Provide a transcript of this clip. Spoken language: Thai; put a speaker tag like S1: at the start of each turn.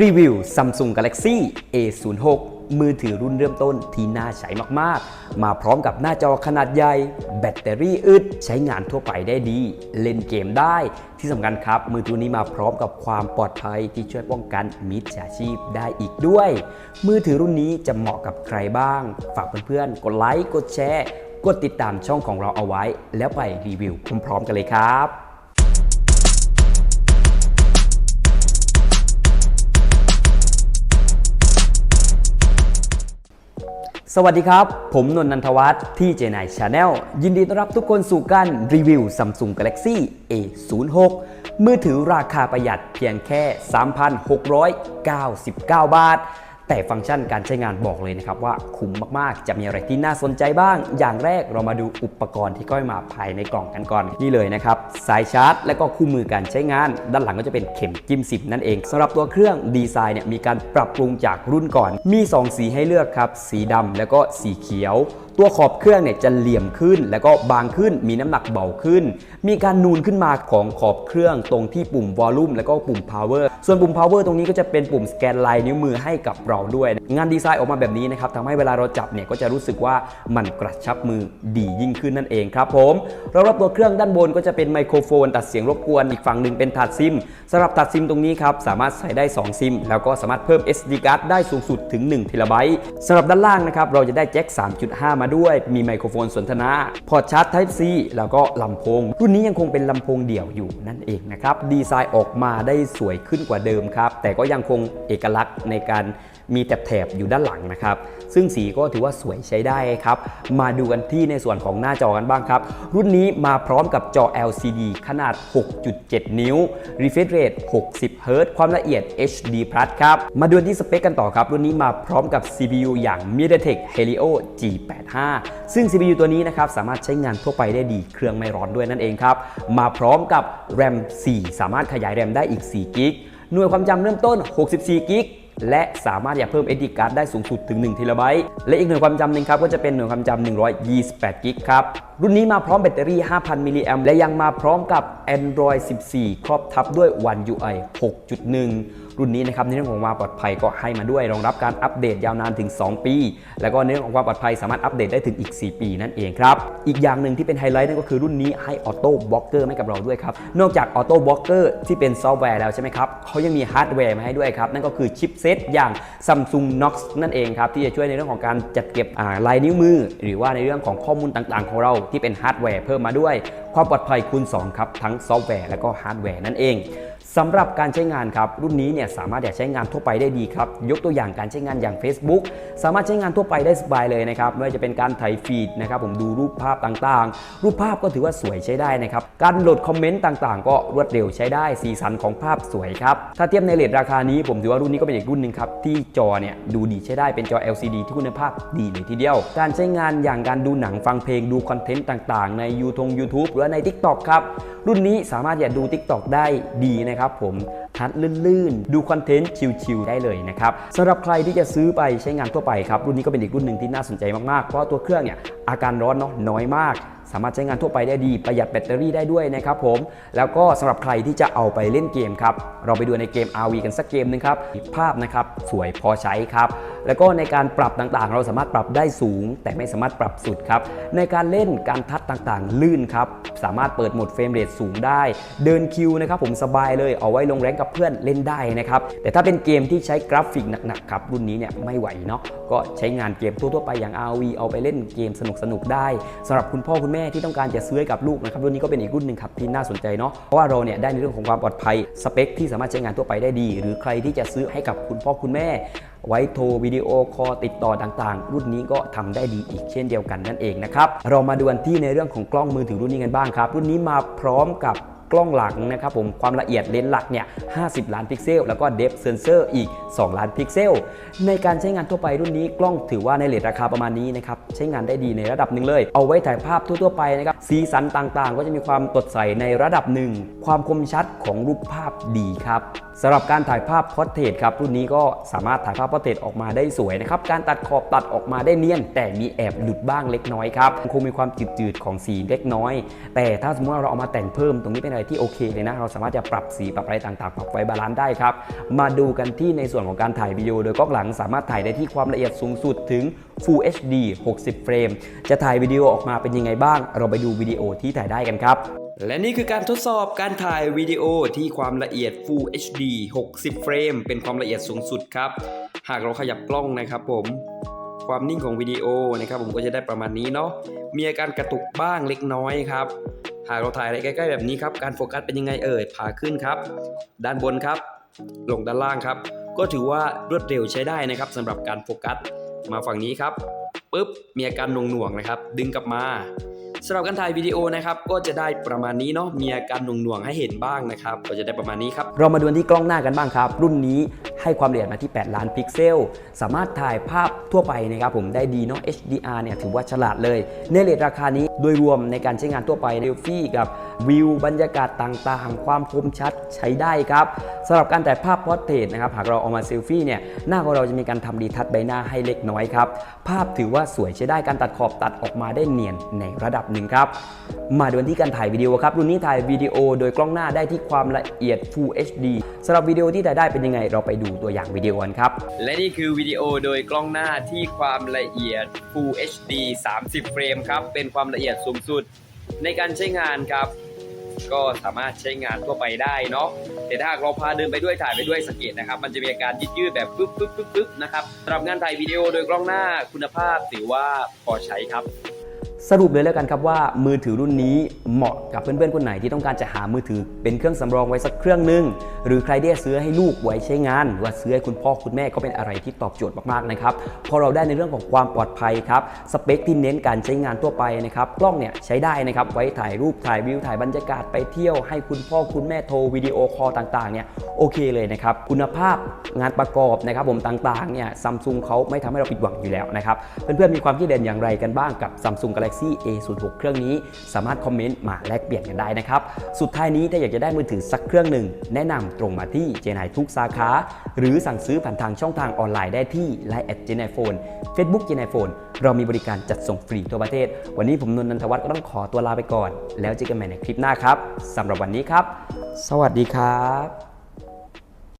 S1: รีวิว Samsung Galaxy A06 มือถือรุ่นเริ่มต้นที่น่าใช้มากๆ มาพร้อมกับหน้าจอขนาดใหญ่ แบตเตอรี่อึด ใช้งานทั่วไปได้ดี เล่นเกมได้ ที่สำคัญครับ มือถือนี้มาพร้อมกับความปลอดภัยที่ช่วยป้องกันมิจฉาชีพได้อีกด้วย มือถือรุ่นนี้จะเหมาะกับใครบ้าง ฝากเพื่อนๆ กดไลค์ กดแชร์ กดติดตามช่องของเราเอาไว้ แล้วไปรีวิวพร้อมๆกันเลยครับ สวัสดีครับ ผมนนท์นันทวัฒน์ที่เจนายชาแนลยินดีต้อนรับทุกคนสู่การรีวิว Samsung Galaxy A06 มือถือราคาประหยัดเพียงแค่ 3,699 บาท แต่ฟังก์ชันการใช้งานบอกเลยนะครับว่าคุ้มมากๆ จะมีอะไรที่น่าสนใจบ้าง อย่างแรกเรามาดูอุปกรณ์ที่ก้อยมาภายในกล่องกันก่อนนี่เลยนะครับสายชาร์จ และก็คู่มือการใช้งาน ด้านหลังก็จะเป็นเข็มจิ้มสิบนั่นเองสำหรับตัวเครื่องดีไซน์เนี่ยมีการปรับปรุงจากรุ่นก่อน มี 2 สีให้เลือกครับสีดำแล้วก็สีเขียว ตัวขอบเครื่องเนี่ยจะเหลี่ยมขึ้น แล้วก็บางขึ้นมีน้ำหนักเบาขึ้น มีการนูนขึ้นมาของขอบเครื่องตรงที่ปุ่ม volume แล้วก็ปุ่ม power ส่วนปุ่ม power ตรงนี้ก็จะเป็นปุ่มสแกนลายนิ้วมือให้กับเราด้วย งานดีไซน์ออกมาแบบนี้นะครับทำให้เวลาเราจับเนี่ยก็จะรู้สึกว่ามันกระชับมือดียิ่งขึ้นนั่นเองครับผมเรารับตัวเครื่องด้านบนก็จะเป็นไมโครโฟน ตัดเสียงรบกวนอีกฝั่งหนึ่งเป็นถาดซิมสำหรับถาดซิมตรงนี้ครับสามารถใส่ได้ 2 ซิม แล้วก็สามารถเพิ่ม SD card ได้สูงสุดถึง1 t b สำหรับด้านล่างนะครับเราจะได้แจ็ค 3.5 มาด้วย มีไมโครโฟนสนทนา พอร์ตชาร์จ Type C แล้วก็ลำโพง รุ่นนี้ยังคงเป็นลำโพงเดี่ยวอยู่นั่นเองนะครับ ดีไซน์ออกมาได้สวยขึ้นกว่าเดิมครับ แต่ก็ยังคงเอกลักษณ์ในการมีแถบๆอยู่ด้านหลังนะครับ ซึ่งสีก็ถือว่าสวยใช้ได้ครับ มาดูกันที่ในส่วนของหน้าจอกันบ้างครับ รุ่นนี้มาพร้อมกับจอ LCD ขนาด 6.7 นิ้ว refresh rate 60 Hz ความละเอียด HD Plus ครับ มาดูที่สเปคกันต่อครับ รุ่นนี้มาพร้อมกับ CPU อย่าง MediaTek Helio G85 ซึ่ง CPU ตัวนี้นะครับสามารถใช้งานทั่วไปได้ดีเครื่องไม่ร้อนด้วยนั่นเองครับ มาพร้อมกับ RAM 4 สามารถขยาย RAM ได้อีก4กิกหน่วยความจำเริ่มต้น 64กิก และสามารถอยากเพิ่ม SD card ได้สูงสุดถึง1 t b และอีกหน่วยความจำหนึ่งครับก็จะเป็นหน่วยความจำ128กิกครับรุ่นนี้มาพร้อมแบตเตอรี่ 5,000 มิลลิแอมและยังมาพร้อมกับ Android 14 ครอบทับด้วย One UI 6.1 รุ่นนี้นะครับในเรื่องของความปลอดภัยก็ให้มาด้วยรองรับการอัปเดตยาวนานถึง 2 ปี แล้วก็ในเรื่องของความปลอดภัยสามารถอัปเดตได้ถึงอีก 4 ปีนั่นเองครับ อีกอย่างหนึ่งที่เป็นไฮไลท์นั่นก็คือรุ่นนี้ให้ออโต้บล็อกเกอร์ให้กับเราด้วยครับ นอกจากออโต้บล็อกเกอร์ที่เป็นซอฟต์แวร์แล้วใช่ไหมครับเขายังมีฮาร์ดแวร์มาให้ด้วยครับนั่นก็คือชิปเซตอย่าง Samsung Knox นั่นเองครับที่จะช่วยในเรื่องของการจัดเก็บลายนิ้วมือ หรือว่าในเรื่องของข้อมูลต่าง ๆ ของเราที่เป็นฮาร์ดแวร์เพิ่มมาด้วย ความปลอดภัยคูณ2ครับทั้งซอฟต์แวร์และก็ฮาร์ดแวร์นั่นเอง สำหรับการใช้งานครับ รุ่นนี้เนี่ยสามารถอยากใช้งานทั่วไปได้ดีครับ ยกตัวอย่างการใช้งานอย่าง Facebook สามารถใช้งานทั่วไปได้สบายเลยนะครับไม่ว่าจะเป็นการถ่ายฟีดนะครับผมดูรูปภาพต่างๆ รูปภาพก็ถือว่าสวยใช้ได้นะครับการโหลดคอมเมนต์ต่างๆ ก็รวดเร็วใช้ได้สีสันของภาพสวยครับถ้าเทียบในเลทราคานี้ ผมถือว่ารุ่นนี้ก็เป็นอีกรุ่นหนึ่งครับที่จอเนี่ยดูดีใช้ได้เป็นจอ LCD ที่คุณภาพดีเลยทีเดียว การใช้งานอย่างการดูหนังฟังเพลงดูคอนเทนต์ต่างๆ ในยูทง YouTube หรือใน TikTok ครับรุ่นนี้สามารถอย่าดู TikTok ได้ดีนะครับผมทัดลื่นๆ ดูคอนเทนต์ชิลๆได้เลยนะครับสำหรับใครที่จะซื้อไปใช้งานทั่วไปครับรุ่นนี้ก็เป็นอีกรุ่นหนึ่งที่น่าสนใจมากๆ เพราะตัวเครื่องเนี่ยอาการร้อนเนาะน้อยมาก สามารถใช้งานทั่วไปได้ดี ประหยัดแบตเตอรี่ได้ด้วยนะครับผม แล้วก็สำหรับใครที่จะเอาไปเล่นเกมครับ เราไปดูในเกม RV กันสักเกมหนึงครับ ภาพนะครับสวยพอใช้ครับ แล้วก็ในการปรับต่างๆ เราสามารถปรับได้สูง แต่ไม่สามารถปรับสุดครับ ในการเล่นการทัดต่างๆ ลื่นครับ สามารถเปิดโหมดเฟรมเรทสูงได้ เดินคิวนะครับผมสบายเลย เอาไว้ลงแรงกับเพื่อนเล่นได้นะครับ แต่ถ้าเป็นเกมที่ใช้กราฟิกหนักๆครับ รุ่นนี้เนี่ยไม่ไหวเนาะ ก็ใช้งานเกมทั่วๆไปอย่าง RV เอาไปเล่นเกมสนุกๆได้สำหรับคุณพ่อคุณแม่ที่ต้องการจะซื้อให้กับลูกนะครับรุ่นนี้ก็เป็นอีกรุ่นหนึ่งครับที่น่าสนใจเนาะเพราะว่าเราเนี่ยได้ในเรื่องของความปลอดภัยสเปค ที่สามารถใช้งานทั่วไปได้ดี หรือใครที่จะซื้อให้กับคุณพ่อคุณแม่ ไว้โทรวิดีโอคอลติดต่อต่างๆ รุ่นนี้ก็ทำได้ดีอีกเช่นเดียวกันนั่นเองนะครับเรามาดูกันที่ในเรื่องของกล้องมือถือรุ่นนี้กันบ้างครับรุ่นนี้มาพร้อมกับ กล้องหลังนะครับผมความละเอียดเลนส์หลักเนี่ย 50 ล้านพิกเซล แล้วก็เดฟเซนเซอร์อีก 2 ล้านพิกเซล ในการใช้งานทั่วไปรุ่นนี้กล้องถือว่าในเลทราคาประมาณนี้นะครับใช้งานได้ดีในระดับหนึ่งเลย เอาไว้ถ่ายภาพทั่วๆไปนะครับสีสันต่างๆ ก็จะมีความสดใสในระดับหนึ่งความคมชัดของรูปภาพดีครับสำหรับการถ่ายภาพพอร์เทรตครับรุ่นนี้ก็สามารถถ่ายภาพพอร์เทรตออกมาได้สวยนะครับการตัดขอบตัดออกมาได้เนียน แต่มีแอบหลุดบ้างเล็กน้อยครับคงมีความจืดๆของสีเล็กน้อย แต่ถ้าสมมติเราเอามาแต่งเพิ่มตรงนี้เป็นอะไรที่โอเคเลยนะเราสามารถจะปรับสีปรับอะไรต่างๆ ปรับไฟบาลานซ์ได้ครับมาดูกันที่ในส่วนของการถ่ายวิดีโอโดยกล้องหลังสามารถถ่ายได้ที่ความละเอียดสูงสุดถึง Full HD 60 เฟรม จะถ่ายวิดีโอออกมาเป็นยังไงบ้าง เราไปดูวิดีโอที่ถ่ายได้กันครับ และนี่คือการทดสอบการถ่ายวิดีโอที่ความละเอียด Full HD 60 เฟรม เป็นความละเอียดสูงสุดครับ หากเราขยับกล้องนะครับผม ความนิ่งของวิดีโอนะครับผมก็จะได้ประมาณนี้เนาะ มีอาการกระตุกบ้างเล็กน้อยครับ หากเราถ่ายอะไรใกล้ๆแบบนี้ครับ การโฟกัสเป็นยังไงเอ่ยผาขึ้นครับ ด้านบนครับ ลงด้านล่างครับ ก็ถือว่ารวดเร็วใช้ได้นะครับสำหรับการโฟกัส มาฝั่งนี้ครับปุ๊บ มีอาการหน่วงๆนะครับ ดึงกลับมา สำหรับการถ่ายวิดีโอนะครับก็จะได้ประมาณนี้เนาะมีอาการหน่วงๆให้เห็นบ้างนะครับก็จะได้ประมาณนี้ครับเรามาดูที่กล้องหน้ากันบ้างครับ รุ่นนี้ ให้ความละเอียดมาที่ 8 ล้านพิกเซล สามารถถ่ายภาพทั่วไปนะครับผมได้ดีเนาะ HDR เนี่ยถือว่าฉลาดเลย ในเลทราคานี้โดยรวมในการใช้งานทั่วไปเรลฟี่กับวิวบรรยากาศต่างๆ ความคมชัดใช้ได้ครับสำหรับการถ่ภาพพอร์เทรตนะครับหากเราเอามาเซลฟี่เนี่ยหน้าของเราจะมีการทำดีทัชใบหน้าให้เล็กน้อยครับ ภาพถือว่าสวยใช้ได้การตัดขอบตัดออกมาได้เนียนในระดับหนึ่งครับ มาดูกันที่การถ่ายวิดีโอครับรุ่นนี้ถ่ายวิดีโอโดยกล้องหน้าได้ที่ความละเอียด Full HD สำหรับวิดีโอที่ถ่ายได้เป็นยังไงเราไปดูตัวอย่างวิดีโอกันครับ และนี่คือวิดีโอโดยกล้องหน้าที่ความละเอียด Full HD 30 เฟรมครับ เป็นความละเอียดสูงสุด ในการใช้งานครับ ก็สามารถใช้งานทั่วไปได้เนาะแต่ถ้าเราพาเดินไปด้วยถ่ายไปด้วยสังเกตนะครับ มันจะมีอาการยืดยืดแบบปึ๊บปึ๊บปึ๊บปึ๊บนะครับสำหรับงานถ่ายวิดีโอโดยกล้องหน้าคุณภาพถือว่าพอใช้ครับ สรุปเลยแล้วกันครับว่ามือถือรุ่นนี้เหมาะกับเพื่อนๆคนไหนที่ต้องการจะหามือถือเป็นเครื่องสำรองไว้สักเครื่องหนึ่งหรือใครที่จะซื้อให้ลูกไว้ใช้งานหรือว่าซื้อให้คุณพ่อคุณแม่ก็เป็นอะไรที่ตอบโจทย์มากๆนะครับพอเราได้ในเรื่องของความปลอดภัยครับสเปคที่เน้นการใช้งานทั่วไปนะครับกล้องเนี่ยใช้ได้นะครับไว้ถ่ายรูปถ่ายวิวถ่ายบรรยากาศไปเที่ยวให้คุณพ่อคุณแม่โทรวิดีโอคอลต่างๆเนี่ยโอเคเลยนะครับคุณภาพงานประกอบนะครับผมต่างๆเนี่ยซัมซุงเขาไม่ทำให้เราผิดหวังอยู่แล้วนะครับเพื่อนๆมีความคิดเห็นอย่างไรกันบ้างกับ Samsung Galaxy A06 เครื่องนี้ สามารถคอมเมนต์มาแลกเปลี่ยนกันได้นะครับ สุดท้ายนี้ถ้าอยากจะได้มือถือสักเครื่องหนึ่ง แนะนำตรงมาที่เจนไทุกสาขา หรือสั่งซื้อผ่านทางช่องทางออนไลน์ได้ที่ Line แอดเจนไ h o n e Facebook เจนไ h o n e เรามีบริการจัดส่งฟรีทั่วประเทศ วันนี้ผมนนท์นันทวัฒน์ก็ต้องขอตัวลาไปก่อน แล้วเจอกันใหม่ในคลิปหน้าครับสำหรับวันนี้ครับ สวัสดีครับ